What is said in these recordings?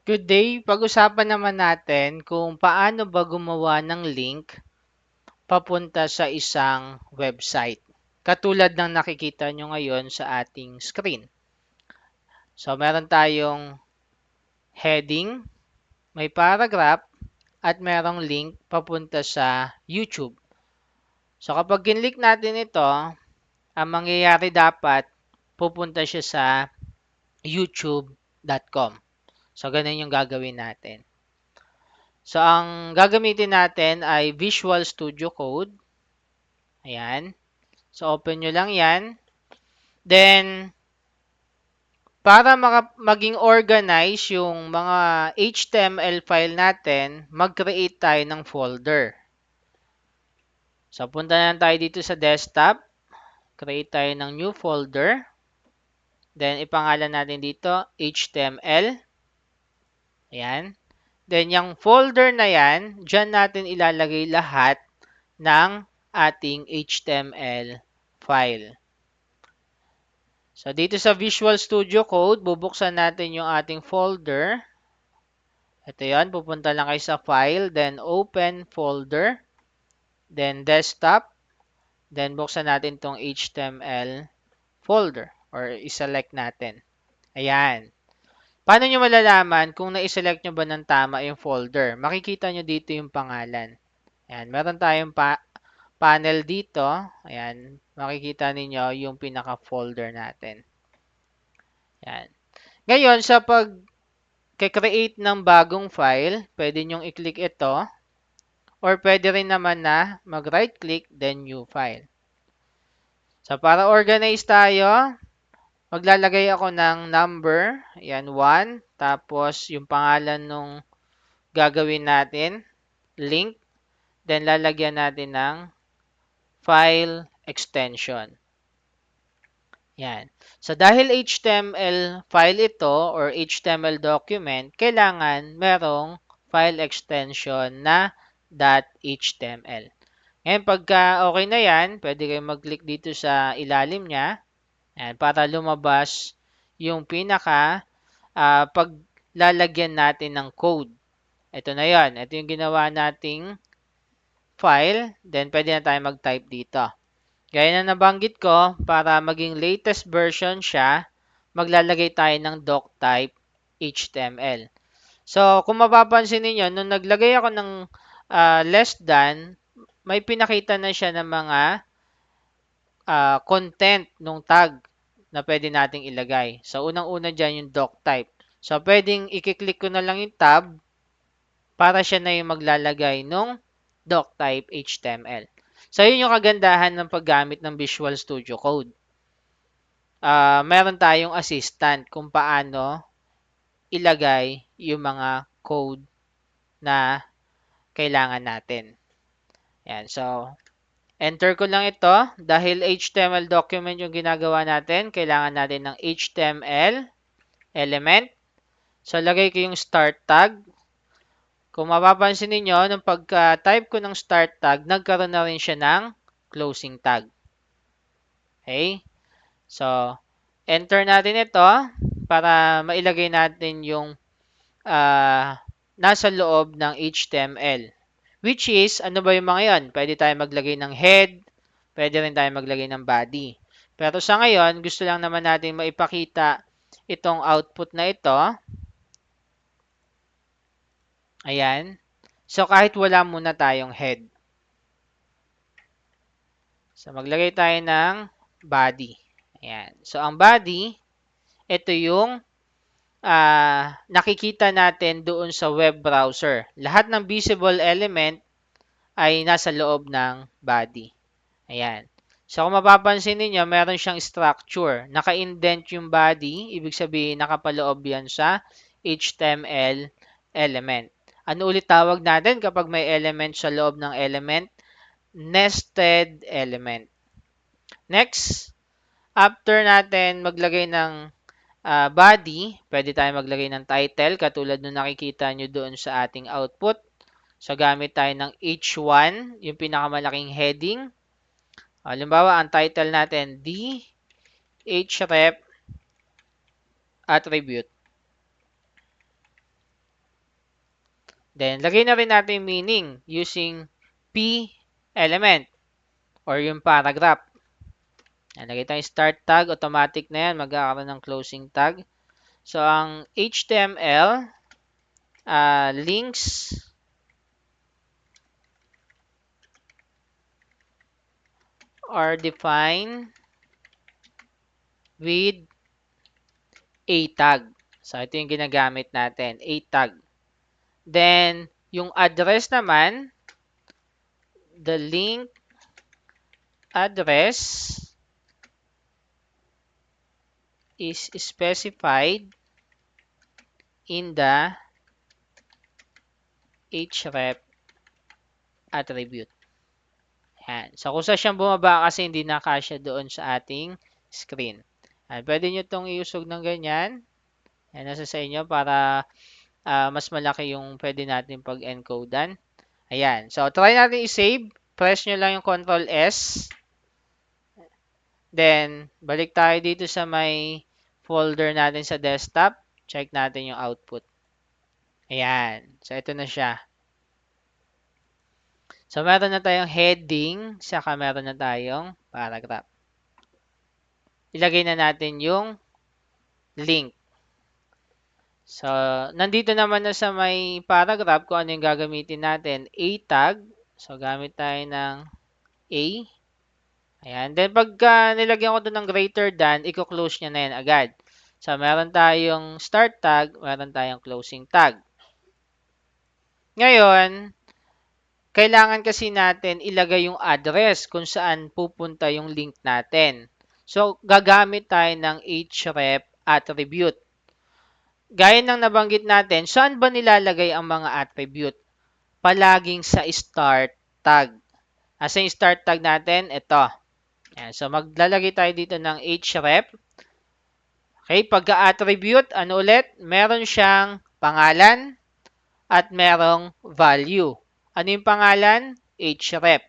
Good day! Pag-usapan naman natin kung paano ba gumawa ng link papunta sa isang website. Katulad ng nakikita nyo ngayon sa ating screen. So, meron tayong heading, may paragraph, at merong link papunta sa YouTube. So, kapag kinlik natin ito, ang mangyayari dapat, pupunta siya sa youtube.com. So, ganun yung gagawin natin. So, ang gagamitin natin ay Visual Studio Code. Ayan. So, open nyo lang yan. Then, para maging organize yung mga HTML file natin, mag-create tayo ng folder. So, punta na tayo dito sa desktop. Create tayo ng new folder. Then, ipangalan natin dito HTML. Ayan. Then, yung folder na yan, dyan natin ilalagay lahat ng ating HTML file. So, dito sa Visual Studio Code, bubuksan natin yung ating folder. Ito yan, pupunta lang kayo sa File, then Open Folder, then Desktop, then buksan natin tong HTML folder or iselect natin. Ayan. Paano nyo malalaman kung na-select nyo ba ng tama yung folder? Makikita nyo dito yung pangalan. Ayan, meron tayong pa panel dito. Ayan, makikita ninyo yung pinaka-folder natin. Ayan. Ngayon, sa pag create ng bagong file, pwede nyong i-click ito. Or pwede rin naman na mag-right click, then new file. So, para organize tayo, Maglalagay ako ng number. Ayan, 1. Tapos, yung pangalan nung gagawin natin. Link. Then, lalagyan natin ng file extension. Yan. So, dahil HTML file ito or HTML document, kailangan merong file extension na .html. Ngayon, pagka okay na yan, pwede kayo mag-click dito sa ilalim niya. Ayan, para lumabas yung pinaka uh, paglalagyan natin ng code. Ito na yon. Ito yung ginawa nating file. Then, pwede na tayo mag-type dito. Gaya na nabanggit ko, para maging latest version siya, maglalagay tayo ng doctype HTML. So, kung mapapansin niyo nung naglagay ako ng uh, less than, may pinakita na siya ng mga uh, content nung tag na pwede nating ilagay. So, unang-una dyan yung doc type. So, pwedeng i-click ko na lang yung tab para siya na yung maglalagay nung doc type HTML. So, yun yung kagandahan ng paggamit ng Visual Studio Code. Uh, meron tayong assistant kung paano ilagay yung mga code na kailangan natin. Yan. So, Enter ko lang ito. Dahil HTML document yung ginagawa natin, kailangan natin ng HTML element. So, lagay ko yung start tag. Kung mapapansin niyo nung pagka-type ko ng start tag, nagkaroon na rin siya ng closing tag. Okay? So, enter natin ito para mailagay natin yung uh, nasa loob ng HTML. Which is, ano ba yung mga yan? Pwede tayo maglagay ng head, pwede rin tayo maglagay ng body. Pero sa ngayon, gusto lang naman natin maipakita itong output na ito. Ayan. So, kahit wala muna tayong head. So, maglagay tayo ng body. Ayan. So, ang body, ito yung uh, nakikita natin doon sa web browser. Lahat ng visible element ay nasa loob ng body. Ayan. So, kung mapapansin niyo meron siyang structure. Naka-indent yung body. Ibig sabihin, nakapaloob yan sa HTML element. Ano ulit tawag natin kapag may element sa loob ng element? Nested element. Next, after natin maglagay ng uh, body, pwede tayo maglagay ng title katulad nung nakikita nyo doon sa ating output. So, gamit tayo ng H1, yung pinakamalaking heading. Halimbawa, ang title natin, D, href, attribute. Then, lagay na rin natin meaning using p element or yung paragraph. Yan, lagay tayong start tag, automatic na yan, magkakaroon ng closing tag. So, ang HTML, uh, links, are defined with a tag. So, ito yung ginagamit natin, a tag. Then, yung address naman, the link address is specified in the href attribute. Yan. So, kung sa siyang bumaba kasi hindi nakasya doon sa ating screen. Yan. Pwede nyo itong iusog ng ganyan. Yan, nasa sa inyo para uh, mas malaki yung pwede natin pag-encodean. Ayan. So, try natin i-save. Press nyo lang yung Control S. Then, balik tayo dito sa may folder natin sa desktop. Check natin yung output. Ayan. So, ito na siya. So, meron na tayong heading, saka meron na tayong paragraph. Ilagay na natin yung link. So, nandito naman na sa may paragraph kung ano yung gagamitin natin. A tag. So, gamit tayo ng A. Ayan. Then, pagka nilagyan ko doon ng greater than, i-close niya na yan agad. So, meron tayong start tag, meron tayong closing tag. Ngayon, kailangan kasi natin ilagay yung address kung saan pupunta yung link natin. So, gagamit tayo ng href attribute. Gaya ng nabanggit natin, saan ba nilalagay ang mga attribute? Palaging sa start tag. Asa yung start tag natin? Ito. Yan. So, maglalagay tayo dito ng href. Okay, pagka-attribute, ano ulit? Meron siyang pangalan at merong value. Ano yung pangalan? href.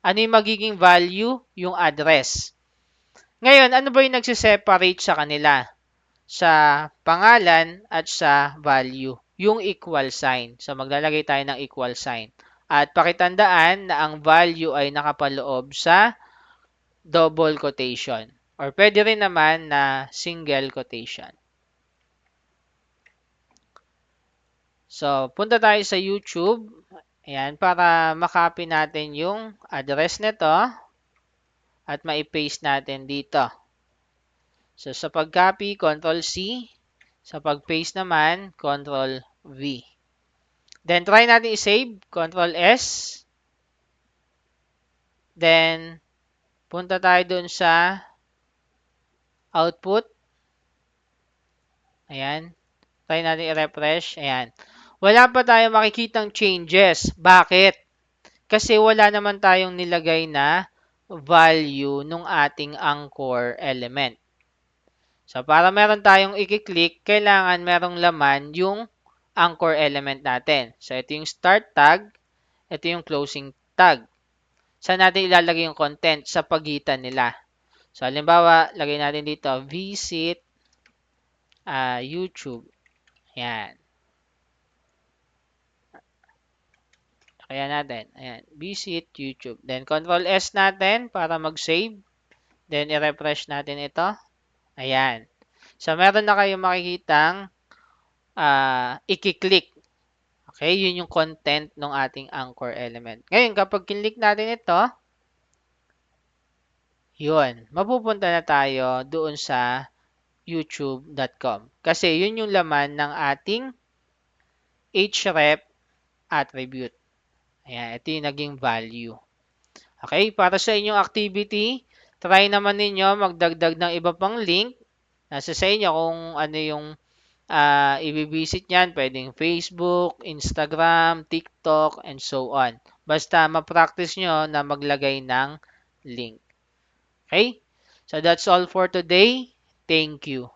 Ano yung magiging value? Yung address. Ngayon, ano ba yung nagsiseparate sa kanila? Sa pangalan at sa value. Yung equal sign. So, maglalagay tayo ng equal sign. At pakitandaan na ang value ay nakapaloob sa double quotation. Or pwede rin naman na single quotation. So, punta tayo sa YouTube. Ayan, para makopy natin yung address nito at ma-paste natin dito. So, sa pag-copy, Ctrl-C. Sa pag-paste naman, Ctrl-V. Then, try natin i-save. Ctrl-S. Then, punta tayo dun sa output. Ayan. Try natin i-refresh. Ayan wala pa tayo makikitang changes. Bakit? Kasi wala naman tayong nilagay na value nung ating anchor element. So, para meron tayong i-click, kailangan merong laman yung anchor element natin. So, ito yung start tag, ito yung closing tag. Saan natin ilalagay yung content? Sa pagitan nila. So, halimbawa, lagay natin dito, visit uh, YouTube. Yan. Kaya natin. Ayan. Visit YouTube. Then, Control S natin para mag-save. Then, i-refresh natin ito. Ayan. So, meron na kayong makikitang uh, i-click. Okay, yun yung content ng ating anchor element. Ngayon, kapag kinlik natin ito, yun, mapupunta na tayo doon sa youtube.com. Kasi yun yung laman ng ating href attribute. Ayan, ito yung naging value. Okay, para sa inyong activity, try naman ninyo magdagdag ng iba pang link. Nasa sa inyo kung ano yung uh, i-visit niyan. Pwedeng Facebook, Instagram, TikTok, and so on. Basta ma-practice nyo na maglagay ng link. Okay? So that's all for today. Thank you.